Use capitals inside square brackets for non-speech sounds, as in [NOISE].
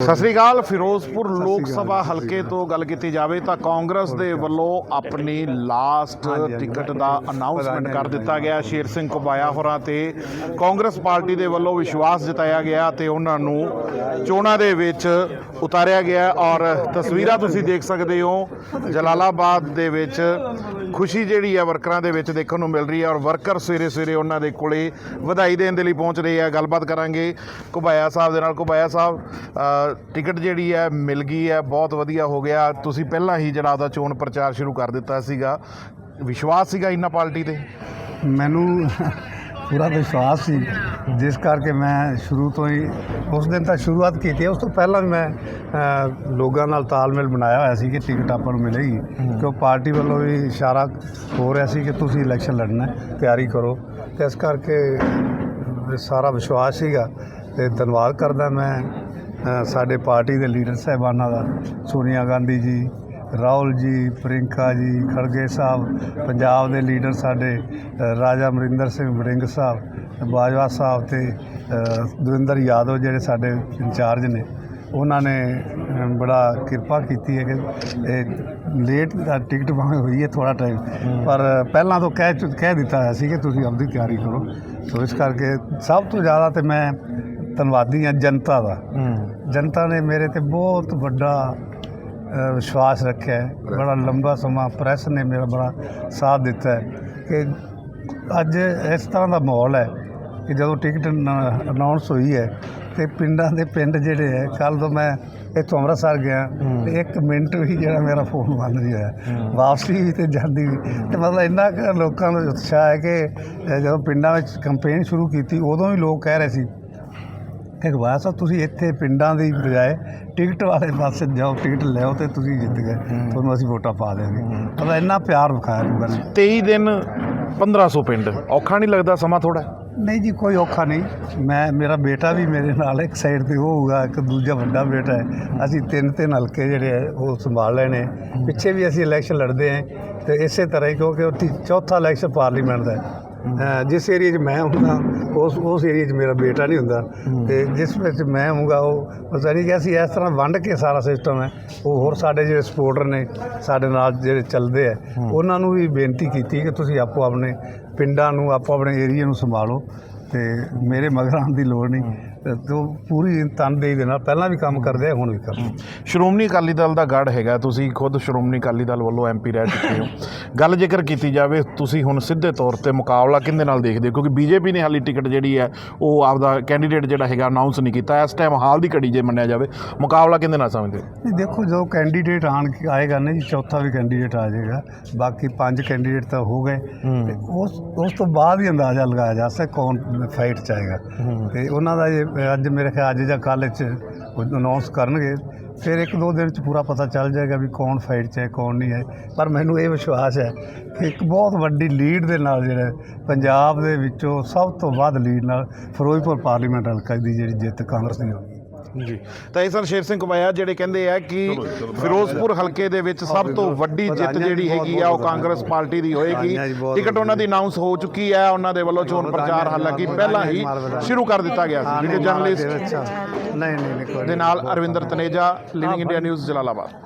ਸਤਿ ਸ੍ਰੀ ਅਕਾਲ ਫਿਰੋਜ਼ਪੁਰ ਲੋਕ ਸਭਾ ਹਲਕੇ ਤੋਂ ਗੱਲ ਕੀਤੀ ਜਾਵੇ ਤਾਂ ਕਾਂਗਰਸ ਦੇ ਵੱਲੋਂ ਆਪਣੀ ਲਾਸਟ ਟਿਕਟ ਦਾ ਅਨਾਉਂਸਮੈਂਟ ਕਰ ਦਿੱਤਾ ਗਿਆ ਸ਼ੇਰ ਸਿੰਘ ਕੁਬਾਇਆ ਹੋਰਾਂ ਤੇ। ਕਾਂਗਰਸ ਪਾਰਟੀ ਦੇ ਵੱਲੋਂ ਵਿਸ਼ਵਾਸ ਜਤਾਇਆ ਗਿਆ ਤੇ ਉਹਨਾਂ ਨੂੰ ਚੋਣਾਂ ਦੇ ਵਿੱਚ ਉਤਾਰਿਆ ਗਿਆ ਔਰ ਤਸਵੀਰਾਂ ਤੁਸੀਂ ਦੇਖ ਸਕਦੇ ਹੋ ਜਲਾਲਾਬਾਦ ਦੇ ਵਿੱਚ ਖੁਸ਼ੀ ਜਿਹੜੀ ਹੈ ਵਰਕਰਾਂ ਦੇ ਵਿੱਚ ਦੇਖਣ ਨੂੰ ਮਿਲ ਰਹੀ ਹੈ ਔਰ ਵਰਕਰ ਸਵੇਰੇ ਸਵੇਰੇ ਉਹਨਾਂ ਦੇ ਕੋਲੇ ਵਧਾਈ ਦੇਣ ਦੇ ਲਈ ਪਹੁੰਚ ਰਹੇ ਆ। ਗੱਲਬਾਤ ਕਰਾਂਗੇ। ਕੁਬਾਇਆ ਸਾਹਿਬ ਦੇ ਨਾਲ ਕੁਬਾਇਆ ਸਾਹਿਬ ਟਿਕਟ ਜਿਹੜੀ ਹੈ ਮਿਲ ਗਈ ਹੈ ਬਹੁਤ ਵਧੀਆ ਹੋ ਗਿਆ। ਤੁਸੀਂ ਪਹਿਲਾਂ ਹੀ ਜਿਹੜਾ ਉਹਦਾ ਚੋਣ ਪ੍ਰਚਾਰ ਸ਼ੁਰੂ ਕਰ ਦਿੱਤਾ ਸੀਗਾ। ਵਿਸ਼ਵਾਸ ਸੀਗਾ ਇਹਨਾਂ ਪਾਰਟੀ ਤੇ? ਮੈਨੂੰ ਪੂਰਾ ਵਿਸ਼ਵਾਸ ਸੀ। ਜਿਸ ਕਰਕੇ ਮੈਂ ਸ਼ੁਰੂ ਤੋਂ ਹੀ ਉਸ ਦਿਨ ਤਾਂ ਸ਼ੁਰੂਆਤ ਕੀਤੀ ਹੈ। ਉਸ ਤੋਂ ਪਹਿਲਾਂ ਵੀ ਮੈਂ ਲੋਕਾਂ ਨਾਲ ਤਾਲਮੇਲ ਬਣਾਇਆ ਹੋਇਆ ਸੀ ਕਿ ਟਿਕਟ ਆਪਾਂ ਨੂੰ ਮਿਲੇਗੀ। ਕਿਉਂ ਪਾਰਟੀ ਵੱਲੋਂ ਵੀ ਇਸ਼ਾਰਾ ਹੋ ਰਿਹਾ ਸੀ ਕਿ ਤੁਸੀਂ ਇਲੈਕਸ਼ਨ ਲੜਨਾ ਤਿਆਰੀ ਕਰੋ। ਤੇ ਇਸ ਕਰਕੇ ਸਾਰਾ ਵਿਸ਼ਵਾਸ ਸੀਗਾ। ਤੇ ਧੰਨਵਾਦ ਕਰਦਾ ਮੈਂ ਸਾਡੇ ਪਾਰਟੀ ਦੇ ਲੀਡਰ ਸਾਹਿਬਾਨਾਂ ਦਾ ਸੋਨੀਆ ਗਾਂਧੀ ਜੀ ਰਾਹੁਲ ਜੀ ਪ੍ਰਿੰਕਾ ਜੀ ਖੜਗੇ ਸਾਹਿਬ ਪੰਜਾਬ ਦੇ ਲੀਡਰ ਸਾਡੇ ਰਾਜਾ ਅਮਰਿੰਦਰ ਸਿੰਘ ਵੜਿੰਗ ਸਾਹਿਬ ਬਾਜਵਾ ਸਾਹਿਬ ਤੇ ਦਵਿੰਦਰ ਯਾਦਵ ਜਿਹੜੇ ਸਾਡੇ ਇੰਚਾਰਜ ਨੇ ਉਹਨਾਂ ਨੇ ਬੜਾ ਕਿਰਪਾ ਕੀਤੀ ਹੈ ਕਿ ਇਹ ਲੇਟ ਦਾ ਟਿਕਟ ਭਾਵੇਂ ਹੋਈ ਹੈ ਥੋੜਾ ਟਾਈਮ ਪਰ ਪਹਿਲਾਂ ਤੋਂ ਕਹਿ ਕਹਿ ਦਿੱਤਾ ਹੋਇਆ ਸੀ ਕਿ ਤੁਸੀਂ ਆਪਦੀ ਤਿਆਰੀ ਕਰੋ। ਸੋ ਇਸ ਕਰਕੇ ਸਭ ਤੋਂ ਜ਼ਿਆਦਾ ਤੇ ਮੈਂ ਧੰਨਵਾਦੀ ਹਾਂ ਜਨਤਾ ਦਾ। ਜਨਤਾ ਨੇ ਮੇਰੇ ਤੇ ਬਹੁਤ ਵੱਡਾ ਵਿਸ਼ਵਾਸ ਰੱਖਿਆ ਹੈ। ਬੜਾ ਲੰਬਾ ਸਮਾਂ ਪ੍ਰੈਸ ਨੇ ਮੇਰਾ ਬੜਾ ਸਾਥ ਦਿੱਤਾ ਹੈ ਕਿ ਅੱਜ ਇਸ ਤਰ੍ਹਾਂ ਦਾ ਮਾਹੌਲ ਹੈ ਕਿ ਜਦੋਂ ਟਿਕਟ ਅਨਾਉਂਸ ਹੋਈ ਹੈ ਤੇ ਪਿੰਡਾਂ ਦੇ ਪਿੰਡ ਜਿਹੜੇ ਹੈ ਕੱਲ ਤੋਂ ਮੈਂ ਇੱਥੋਂ ਅੰਮ੍ਰਿਤਸਰ ਗਿਆ ਤੇ ਇੱਕ ਮਿੰਟ ਵੀ ਜਿਹੜਾ ਮੇਰਾ ਫੋਨ ਬੰਦ ਨਹੀਂ ਹੋਇਆ। ਵਾਪਸੀ ਵੀ ਤੇ ਜਾਂਦੀ ਵੀ। ਤੇ ਮਤਲਬ ਇੰਨਾ ਕੁ ਲੋਕਾਂ ਨੂੰ ਉਤਸ਼ਾਹ ਹੈ ਕਿ ਜਦੋਂ ਪਿੰਡਾਂ ਵਿੱਚ ਕੰਪੇਨ ਸ਼ੁਰੂ ਕੀਤੀ ਉਦੋਂ ਵੀ ਲੋਕ ਕਹਿ ਰਹੇ ਸੀ ਕਿ ਗਵਾਹ ਸਾਹਿਬ ਤੁਸੀਂ ਇੱਥੇ ਪਿੰਡਾਂ ਦੀ ਬਜਾਏ ਟਿਕਟ ਵਾਲੇ ਪਾਸੇ ਜਾਓ ਟਿਕਟ ਲਿਓ ਤੇ ਤੁਸੀਂ ਜਿੱਤ ਗਏ। ਤੁਹਾਨੂੰ ਅਸੀਂ ਵੋਟਾਂ ਪਾ ਦੇਵਾਂਗੇ। ਮਤਲਬ ਇੰਨਾ ਪਿਆਰ ਵਿਖਾਇਆ ਲੋਕਾਂ ਨੇ। 23 ਦਿਨ 1500 ਪਿੰਡ। ਔਖਾ ਨਹੀਂ ਲੱਗਦਾ ਸਮਾਂ ਥੋੜਾ ਨਹੀਂ ਜੀ ਕੋਈ ਔਖਾ ਨਹੀਂ। ਮੈਂ ਮੇਰਾ ਬੇਟਾ ਵੀ ਮੇਰੇ ਨਾਲ ਇੱਕ ਸਾਈਡ ਤੇ ਉਹ ਹੋਊਗਾ ਇੱਕ ਦੂਜਾ ਵੱਡਾ ਬੇਟਾ ਹੈ। ਅਸੀਂ ਤਿੰਨ ਤਿੰਨ ਹਲਕੇ ਜਿਹੜੇ ਹੈ ਉਹ ਸੰਭਾਲ ਲੈਣੇ ਪਿੱਛੇ ਵੀ ਅਸੀਂ ਇਲੈਕਸ਼ਨ ਲੜਦੇ ਹਾਂ। ਤੇ ਇਸੇ ਤਰ੍ਹਾਂ ਹੀ ਕਿਉਂਕਿ ਤੀ- ਚੌਥਾ ਇਲੈਕਸ਼ਨ ਪਾਰਲੀਮੈਂਟ ਦਾ ਜਿਸ ਏਰੀਆ 'ਚ ਮੈਂ ਹੁੰਦਾ ਉਸ ਉਸ ਏਰੀਆ 'ਚ ਮੇਰਾ ਬੇਟਾ ਨਹੀਂ ਹੁੰਦਾ। ਤੇ ਜਿਸ ਵਿੱਚ ਮੈਂ ਹੋਊਗਾ ਉਹ ਪਤਾ ਨਹੀਂ ਕਿ ਅਸੀਂ ਇਸ ਤਰ੍ਹਾਂ ਵੰਡ ਕੇ ਸਾਰਾ ਸਿਸਟਮ ਹੈ। ਉਹ ਹੋਰ ਸਾਡੇ ਜਿਹੜੇ ਸਪੋਰਟਰ ਨੇ ਸਾਡੇ ਨਾਲ ਜਿਹੜੇ ਚੱਲਦੇ ਆ ਉਹਨਾਂ ਨੂੰ ਵੀ ਬੇਨਤੀ ਕੀਤੀ ਕਿ ਤੁਸੀਂ ਆਪੋ ਆਪਣੇ ਪਿੰਡਾਂ ਨੂੰ ਆਪੋ ਆਪਣੇ ਏਰੀਆ ਨੂੰ ਸੰਭਾਲੋ। ਤੇ ਮੇਰੇ ਮਗਰ ਆਉਣ ਦੀ ਲੋੜ ਨਹੀਂ। ਤੇ ਤੋ ਪੂਰੀ ਤਨਦੇਹੀ ਦੇ ਨਾਲ ਪਹਿਲਾਂ ਵੀ ਕੰਮ ਕਰਦੇ ਆ ਹੁਣ ਵੀ ਕਰਦੇ ਸ਼੍ਰੋਮਣੀ ਅਕਾਲੀ ਦਲ ਦਾ ਗੜ ਹੈਗਾ ਤੁਸੀਂ ਖੁਦ ਸ਼੍ਰੋਮਣੀ ਅਕਾਲੀ ਦਲ ਵੱਲੋਂ ਐਮਪੀ ਰਹਿ ਚੁੱਕੇ ਹੋ। [LAUGHS] ਗੱਲ ਜੇਕਰ ਕੀਤੀ ਜਾਵੇ ਤੁਸੀਂ ਹੁਣ ਸਿੱਧੇ ਤੌਰ ਤੇ ਮੁਕਾਬਲਾ ਕਿਹਦੇ ਨਾਲ ਦੇਖਦੇ ਹੋ? ਕਿਉਂਕਿ ਬੀਜੇਪੀ ਨੇ ਹਾਲੀ ਟਿਕਟ ਜਿਹੜੀ ਹੈ ਉਹ ਆਪਦਾ ਕੈਂਡੀਡੇਟ ਜਿਹੜਾ ਹੈਗਾ ਅਨਾਉਂਸ ਨਹੀਂ ਕੀਤਾ। ਇਸ ਟਾਈਮ ਹਾਲ ਦੀ ਘੜੀ ਜੇ ਮੰਨਿਆ ਜਾਵੇ ਮੁਕਾਬਲਾ ਕਿਹਦੇ ਨਾਲ ਸਮਝਦੇ ਹੋ? ਨਹੀਂ ਦੇਖੋ ਜਦੋਂ ਕੈਂਡੀਡੇਟ ਆਣ ਆਏਗਾ ਨਾ ਜੀ ਚੌਥਾ ਵੀ ਕੈਂਡੀਡੇਟ ਆ ਜਾਏਗਾ। ਬਾਕੀ ਪੰਜ ਕੈਂਡੀਡੇਟ ਤਾਂ ਹੋ ਗਏ। ਤੇ ਉਸ ਉਸ ਤੋਂ ਬਾਅਦ ਹੀ ਅੰਦਾਜ਼ਾ ਲਗਾਇਆ ਜਾ ਸਕਦਾ ਕੌਣ ਫਾਈਟ ਚ ਆਏਗਾ। ਤੇ ਉਹਨਾਂ ਦਾ ਜੇ ਅੱਜ ਮੇਰੇ ਖਿਆਲ ਅੱਜ ਜਾਂ ਕੱਲ੍ਹ ਚ ਅਨਾਉਂਸ ਕਰਨਗੇ। ਫਿਰ ਇੱਕ ਦੋ ਦਿਨ ਚ ਪੂਰਾ ਪਤਾ ਚੱਲ ਜਾਏਗਾ ਵੀ ਕੌਣ ਫਾਈਟ ਚ ਹੈ, ਕੌਣ ਨਹੀਂ ਹੈ। ਪਰ ਮੈਨੂੰ ਇਹ ਵਿਸ਼ਵਾਸ ਹੈ ਕਿ ਇੱਕ ਬਹੁਤ ਵੱਡੀ ਲੀਡ ਦੇ ਨਾਲ ਜਿਹੜਾ ਪੰਜਾਬ ਦੇ ਵਿੱਚੋਂ ਸਭ ਤੋਂ ਵੱਧ ਲੀਡ ਨਾਲ ਫਿਰੋਜ਼ਪੁਰ ਪਾਰਲੀਮੈਂਟ ਹਲਕਾ ਦੀ ਜਿਹੜੀ ਜਿੱਤ ਕਾਂਗਰਸ ਦੀ ਹੋਈ ਜੀ। ਤਾਂ ਇਹ ਸਨ ਸ਼ੇਰ ਸਿੰਘ ਕੁਮਾਇਆ ਜਿਹੜੇ ਕਹਿੰਦੇ ਆ ਕਿ ਫਿਰੋਜ਼ਪੁਰ ਹਲਕੇ ਦੇ ਵਿੱਚ ਸਭ ਤੋਂ ਵੱਡੀ ਜਿੱਤ ਜਿਹੜੀ ਹੈਗੀ ਆ ਉਹ ਕਾਂਗਰਸ ਪਾਰਟੀ ਦੀ ਹੋਏਗੀ। ਟਿਕਟ ਉਹਨਾਂ ਦੀ ਅਨਾਉਂਸ ਹੋ ਚੁੱਕੀ ਹੈ ਉਹਨਾਂ ਦੇ ਵੱਲੋਂ ਚੋਣ ਪ੍ਰਚਾਰ ਹਾਲਾਂਕਿ ਪਹਿਲਾਂ ਹੀ ਸ਼ੁਰੂ ਕਰ ਦਿੱਤਾ ਗਿਆ ਸੀ ਵੀਡੀਓ ਜਰਨਲਿਸਟ ਨਹੀਂ ਨਹੀਂ ਦੇ ਨਾਲ Arvinder Taneja living India News Jalalabad.